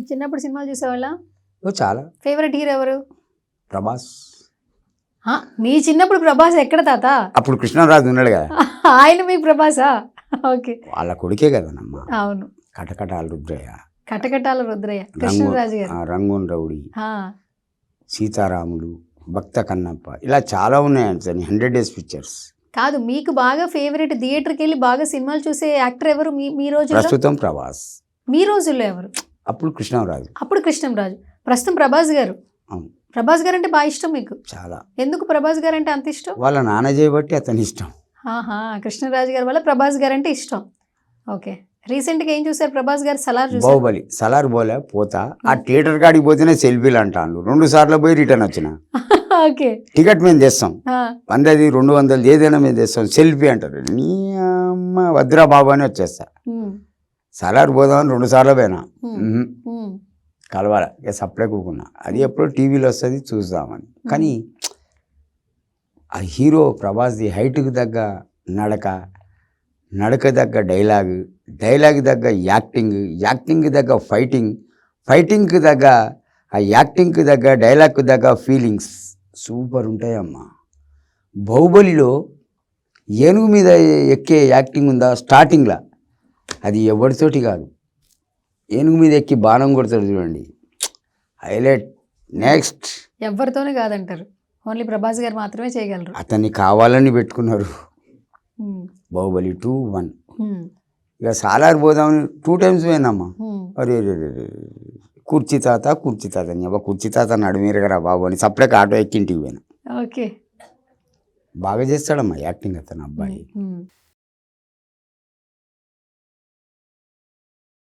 చిన్నప్పుడు సినిమాలు చూసేవాళ్ళ? ఓ చాలా. ఫేవరెట్ హీరో ఎవరు? ప్రభాస్. మీ చిన్నప్పుడు ప్రభాస్ ఎక్కడ తాత? అప్పుడు కృష్ణరాజు ఉన్నాడు కదా. ఆయన మీకు ప్రభాసా? ఓకే. వాళ్ళ కొడుకే కదనమ్మ. అవును. కటకటాల రుద్రయ్య. కటకటాల రుద్రయ్య కృష్ణరాజు గారు. Rangoon rowdy. సీతారాములు భక్త కన్నప్ప. ఇలా చాలా ఉన్నాయి హండ్రెడ్ డేస్ పిక్చర్స్ కాదు మీకు బాగా ఫేవరెట్ థియేటర్కి వెళ్ళి బాగా సినిమాలు చూసే యాక్టర్ ఎవరు మీ మీ రోజుల్లో? ప్రస్తుతం ప్రభాస్. మీ రోజుల్లో ఎవరు? అప్పుడు కృష్ణరాజు. అప్పుడు కృష్ణంరాజు. ప్రస్తుతం ప్రభాస్ గారు. ప్రభాస్ గారు అంటే బాగా ఇష్టం మీకు? చాలా. ఎందుకు ప్రభాస్ గారు అంటే అంత ఇష్టం? వాళ్ళ నాన్న చేయబట్టి అతని ఇష్టం. కృష్ణరాజు గారి వల్ల ప్రభాస్ గారు అంటే ఇష్టం. ఓకే. రీసెంట్గా ఏం చూసారు ప్రభాస్ గారు? సలార్ చూసారు బాహుబలి. సలార్ బోలే పోతా. ఆ థియేటర్ కాడికి పోతేనే సెల్ఫీలు అంటాను రెండు సార్లు పోయి రిటర్న్ వచ్చిన. ఓకే. టికెట్ మేము తెస్తాం. వందది రెండు వందలు ఏదైనా మేము తెస్తాం. సెల్ఫీ అంటారు. నీ అమ్మ వద్దురా బాబు అని వచ్చేస్తా. సలార్ పోదామని రెండు సార్లు పోయినా. కలవాల. ఇక సప్లై కూకున్నా అది ఎప్పుడో టీవీలో వస్తుంది చూద్దామని కానీ ఆ హీరో ప్రభాస్ది హైట్కి తగ్గ నడక నడక తగ్గ డైలాగ్ డైలాగ్ తగ్గ యాక్టింగ్ యాక్టింగ్కి తగ్గ ఫైటింగ్ ఫైటింగ్కి తగ్గ ఆ యాక్టింగ్కి తగ్గ డైలాగ్కి తగ్గ ఫీలింగ్స్ సూపర్ ఉంటాయమ్మా. బాహుబలిలో ఏనుగు మీద ఎక్కే యాక్టింగ్ ఉందా? స్టార్టింగ్లో. అది ఎవరితోటి కాదు. ఏనుగు మీద ఎక్కి బాణం కొడతాడు చూడండి. హైలైట్. నెక్స్ట్. ఎవరితోనే కాదంటారు. ఓన్లీ ప్రభాస్ గారు మాత్రమే చేయగలరు. అతన్ని కావాలని పెట్టుకున్నారు. Baahubali two one. ఇక సాలార్ పోదామని టూ టైమ్స్ పోయినమ్మా ఉమ్. అరే. కుర్చీ తాత కుర్చీ తాత అని అబ్బా కుర్చీ తాత నడుమీరగరా బాబు అని సప్లైకి ఆటో ఎక్కి ఇంటికి పోయినా. ఓకే. బాగా చేస్తాడమ్మా యాక్టింగ్ అతను అబ్బాయి.